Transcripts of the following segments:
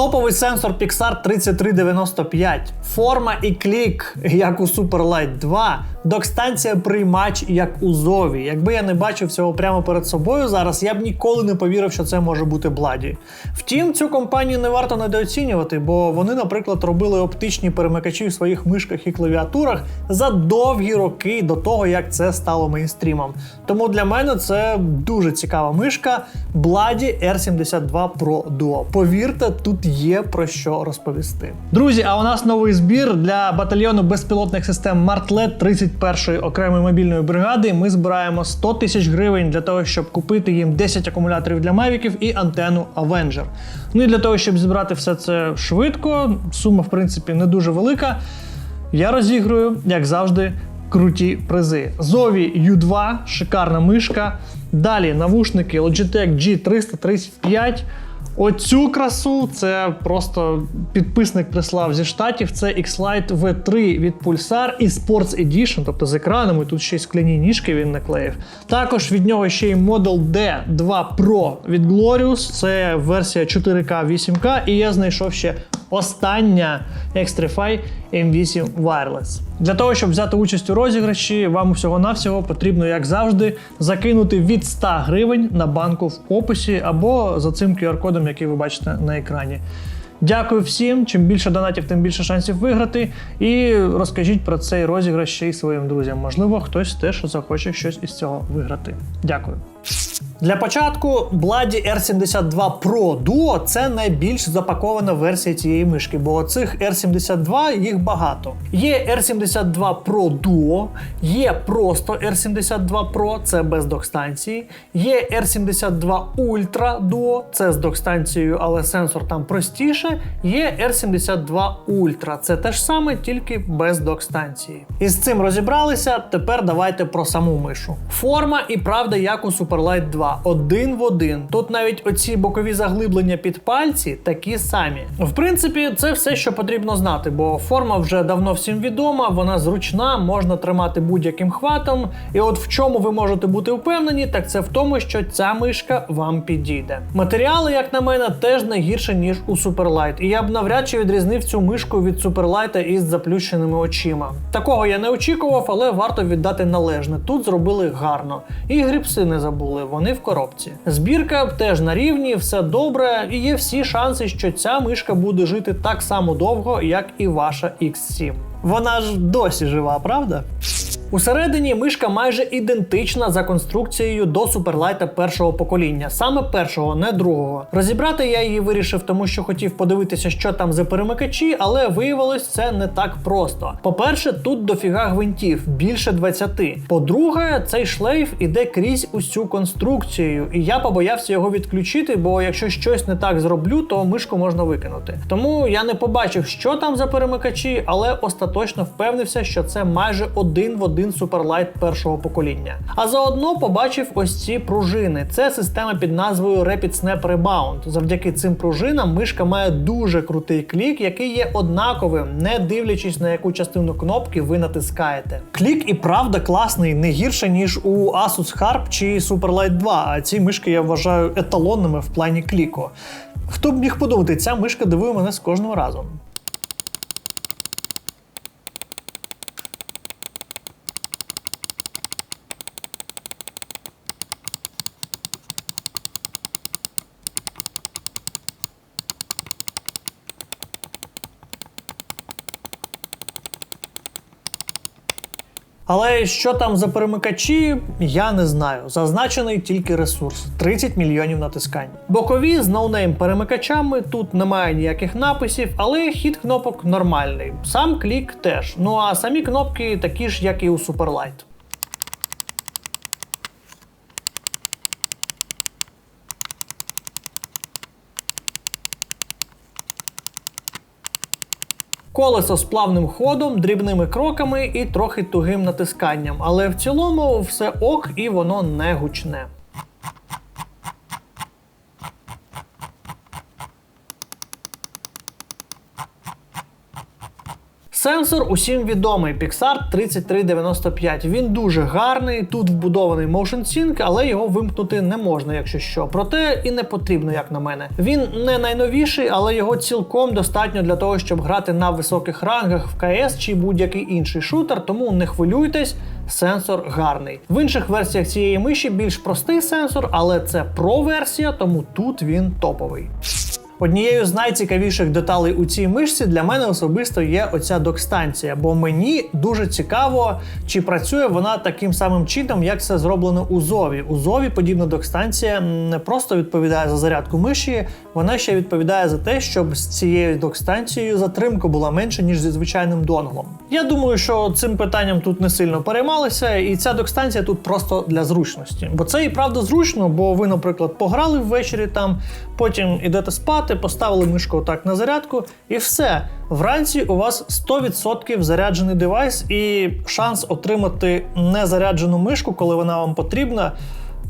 Топовий сенсор Pixar 3395, форма і клік, як у Superlight 2, док-станція приймач, як у Зові. Якби я не бачив цього прямо перед собою зараз, я б ніколи не повірив, що це може бути Бладі. Втім, цю компанію не варто недооцінювати, бо вони, наприклад, робили оптичні перемикачі в своїх мишках і клавіатурах за довгі роки до того, як це стало мейнстрімом. Тому для мене це дуже цікава мишка Bladdy R72 Pro Duo. Повірте, тут є про що розповісти. Друзі, а у нас новий збір для батальйону безпілотних систем Martlet 31-ї окремої мобільної бригади. Ми збираємо 100 тисяч гривень для того, щоб купити їм 10 акумуляторів для мавіків і антенну Avenger. Ну і для того, щоб зібрати все це швидко, сума в принципі не дуже велика. Я розіграю, як завжди, круті призи. Зові U2, шикарна мишка. Далі навушники Logitech G335. Оцю красу це просто підписник прислав зі штатів. Це X-Lite V3 від Pulsar і Sports Edition, тобто з екранами. Тут ще й скляні ніжки він наклеїв. Також від нього ще й Model D2 Pro від Glorious. Це версія 4K 8K, і я знайшов ще остання Xtrify M8 Wireless. Для того, щоб взяти участь у розіграші, вам всього-навсього потрібно, як завжди, закинути від 100 гривень на банку в описі або за цим QR-кодом, який ви бачите на екрані. Дякую всім. Чим більше донатів, тим більше шансів виграти. І розкажіть про цей розіграш ще й своїм друзям. Можливо, хтось теж захоче щось із цього виграти. Дякую. Для початку Bladdy R72 Pro Duo це найбільш запакована версія цієї мишки, бо цих R72 їх багато. Є R72 Pro Duo, є просто R72 Pro, це без док-станції, є R72 Ultra Duo, це з док-станцією, але сенсор там простіше. Є R72 Ultra, це те ж саме, тільки без док-станції. І з цим розібралися. Тепер давайте про саму мишу. Форма і правда, як у Superlight 2 один в один. Тут навіть оці бокові заглиблення під пальці такі самі. В принципі, це все, що потрібно знати, бо форма вже давно всім відома, вона зручна, можна тримати будь-яким хватом. І от в чому ви можете бути впевнені, так це в тому, що ця мишка вам підійде. Матеріали, як на мене, теж не гірше, ніж у Superlight. І я б навряд чи відрізнив цю мишку від Superlight із заплющеними очима. Такого я не очікував, але варто віддати належне. Тут зробили гарно. І гріпси не забули, вони в коробці. Збірка теж на рівні, все добре, і є всі шанси, що ця мишка буде жити так само довго, як і ваша X7. Вона ж досі жива, правда? Усередині мишка майже ідентична за конструкцією до суперлайта першого покоління, саме першого, не другого. Розібрати я її вирішив, тому що хотів подивитися, що там за перемикачі, але виявилось це не так просто. По-перше, тут дофіга гвинтів, більше 20. По-друге, цей шлейф іде крізь усю конструкцію, і я побоявся його відключити, бо якщо щось не так зроблю, то мишку можна викинути. Тому я не побачив, що там за перемикачі, але остаточно впевнився, що це майже один в один суперлайт першого покоління. А заодно побачив ось ці пружини. Це система під назвою Rapid Snap Rebound. Завдяки цим пружинам мишка має дуже крутий клік, який є однаковим, не дивлячись на яку частину кнопки ви натискаєте. Клік і правда класний, не гірше ніж у Asus Harp чи Superlight 2. А ці мишки я вважаю еталонними в плані кліку. Хто б міг подумати, ця мишка дивує мене з кожним разом. Але що там за перемикачі, я не знаю. Зазначений тільки ресурс 30 мільйонів натискань. Бокові з ноунейм перемикачами, тут немає ніяких написів, але хід кнопок нормальний. Сам клік теж. Ну а самі кнопки такі ж, як і у Superlight. Колесо з плавним ходом, дрібними кроками і трохи тугим натисканням. Але в цілому все ок і воно не гучне. Сенсор усім відомий Pixar 3395. Він дуже гарний. Тут вбудований Motion Sync, але його вимкнути не можна, якщо що. Проте і не потрібно, як на мене. Він не найновіший, але його цілком достатньо для того, щоб грати на високих рангах в КС чи будь-який інший шутер, тому не хвилюйтесь. Сенсор гарний. В інших версіях цієї миші більш простий сенсор, але це Pro-версія, тому тут він топовий. Однією з найцікавіших деталей у цій мишці для мене особисто є оця док-станція, бо мені дуже цікаво, чи працює вона таким самим чином, як це зроблено у Зові. У Зові подібна док-станція не просто відповідає за зарядку миші, вона ще відповідає за те, щоб з цією док-станцією затримка була менша, ніж зі звичайним донглом. Я думаю, що цим питанням тут не сильно переймалися, і ця док-станція тут просто для зручності. Бо це і правда зручно, бо ви, наприклад, пограли ввечері там, потім ідете спати, поставили мишку так на зарядку, і все. Вранці у вас 100% заряджений девайс, і шанс отримати незаряджену мишку, коли вона вам потрібна.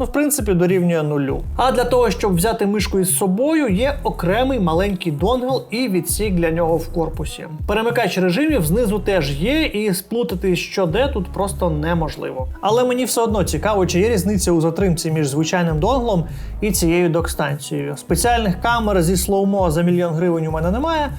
Ну, в принципі, дорівнює нулю. А для того, щоб взяти мишку із собою, є окремий маленький донгл і відсік для нього в корпусі. Перемикач режимів знизу теж є, і сплутати що де тут просто неможливо. Але мені все одно цікаво, чи є різниця у затримці між звичайним донглом і цією док-станцією. Спеціальних камер зі слоумо за мільйон гривень у мене немає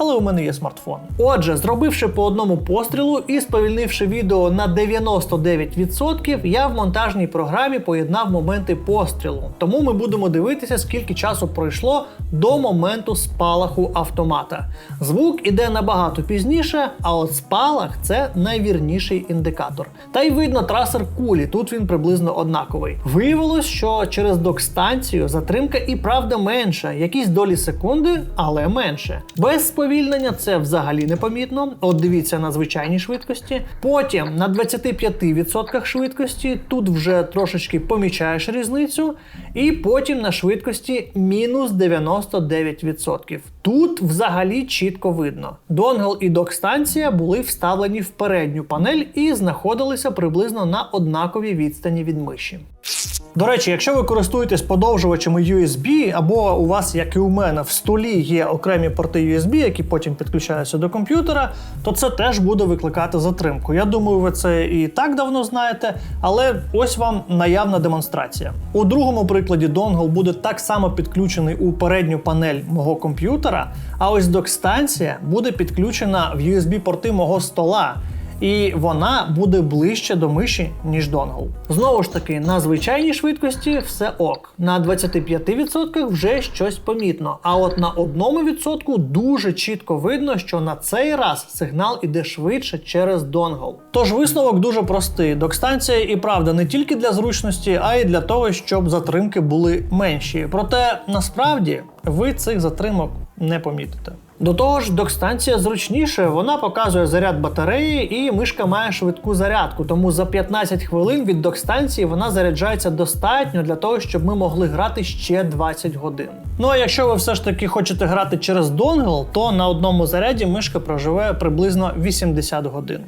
але у мене є смартфон. Отже, зробивши по одному пострілу і сповільнивши відео на 99%, я в монтажній програмі поєднав моменти пострілу. Тому ми будемо дивитися, скільки часу пройшло до моменту спалаху автомата. Звук іде набагато пізніше, а от спалах це найвірніший індикатор. Та й видно трасер кулі, тут він приблизно однаковий. Виявилось, що через док-станцію затримка і правда менша, якісь долі секунди, але менше. Без сповільнення це взагалі непомітно. От дивіться на звичайній швидкості. Потім на 25% швидкості тут вже трошечки помічаєш різницю. І потім на швидкості мінус 99%. Тут взагалі чітко видно. Донгл і док-станція були вставлені в передню панель і знаходилися приблизно на однаковій відстані від миші. До речі, якщо ви користуєтесь подовжувачами USB, або у вас, як і у мене, в столі є окремі порти USB, які потім підключаються до комп'ютера, то це теж буде викликати затримку. Я думаю, ви це і так давно знаєте, але ось вам наявна демонстрація. У другому прикладі донгл буде так само підключений у передню панель мого комп'ютера, а ось док-станція буде підключена в USB-порти мого стола і вона буде ближче до миші, ніж донгл. Знову ж таки, на звичайній швидкості все ок. На 25% вже щось помітно. А от на 1% дуже чітко видно, що на цей раз сигнал іде швидше через донгл. Тож висновок дуже простий. Докстанція і правда не тільки для зручності, а й для того, щоб затримки були менші. Проте насправді ви цих затримок не помітите. До того ж, док-станція зручніше, вона показує заряд батареї, і мишка має швидку зарядку. Тому за 15 хвилин від док-станції вона заряджається достатньо для того, щоб ми могли грати ще 20 годин. Ну а якщо ви все ж таки хочете грати через донгл, то на одному заряді мишка проживе приблизно 80 годин.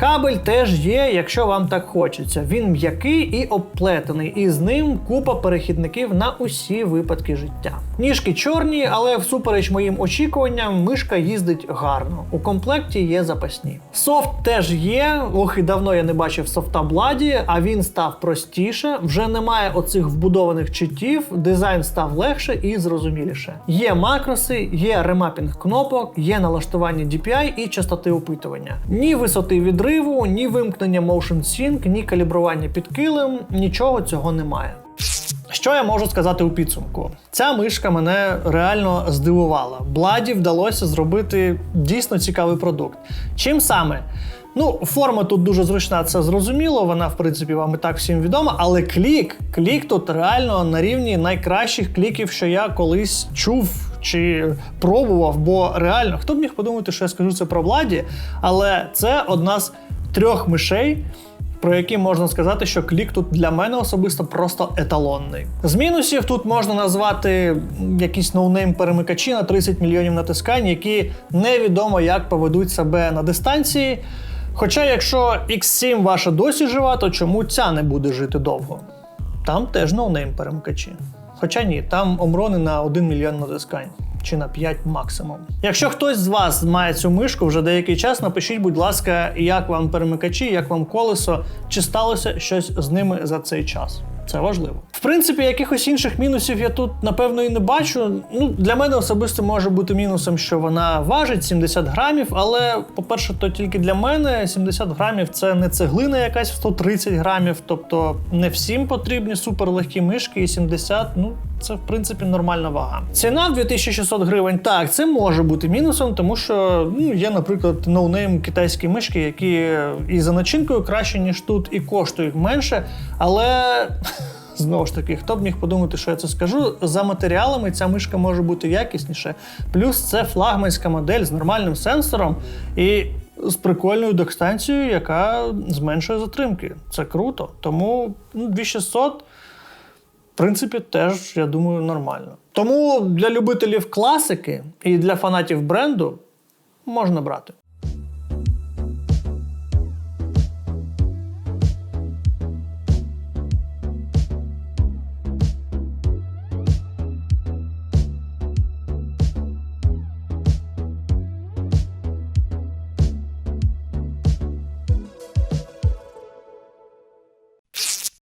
Кабель теж є, якщо вам так хочеться. Він м'який і обплетений, і з ним купа перехідників на усі випадки життя. Ніжки чорні, але всупереч моїм очікуванням, мишка їздить гарно. У комплекті є запасні. Софт теж є. Ох, і давно я не бачив софта Бладі, а він став простіше. Вже немає оцих вбудованих читів, дизайн став легше і зрозуміліше. Є макроси, є ремапінг кнопок, є налаштування DPI і частоти опитування. Ні висоти відриву, ні вимкнення Motion Sync, ні калібрування під килим, нічого цього немає. Що я можу сказати у підсумку? Ця мишка мене реально здивувала. Бладі вдалося зробити дійсно цікавий продукт. Чим саме? Ну, форма тут дуже зручна, це зрозуміло. Вона, в принципі, вам і так всім відома. Але клік, клік тут реально на рівні найкращих кліків, що я колись чув чи пробував. Бо реально, хто б міг подумати, що я скажу це про владі, але це одна з трьох мишей про які можна сказати, що клік тут для мене особисто просто еталонний. З мінусів тут можна назвати якісь ноунейм перемикачі на 30 мільйонів натискань, які невідомо як поведуть себе на дистанції. Хоча, якщо X7 ваша досі жива, то чому ця не буде жити довго? Там теж ноунейм перемикачі. Хоча ні, там омрони на 1 мільйон натискань. чи на 5 максимум. Якщо хтось з вас має цю мишку вже деякий час, напишіть, будь ласка, як вам перемикачі, як вам колесо, чи сталося щось з ними за цей час. Це важливо. В принципі, якихось інших мінусів я тут напевно і не бачу. Ну для мене особисто може бути мінусом, що вона важить 70 грамів. Але, по-перше, то тільки для мене 70 грамів це не цеглина якась в 130 грамів. Тобто не всім потрібні суперлегкі мишки, і 70, ну це в принципі нормальна вага. Ціна в 2600 гривень. Так, це може бути мінусом, тому що ну, є, наприклад, ноунейм китайські мишки, які і за начинкою краще, ніж тут, і коштують менше. Але знову ж таки, хто б міг подумати, що я це скажу? За матеріалами ця мишка може бути якісніше. Плюс це флагманська модель з нормальним сенсором і з прикольною докстанцією, яка зменшує затримки. Це круто. Тому ну, 2600 в принципі, теж, я думаю, нормально. Тому для любителів класики і для фанатів бренду можна брати.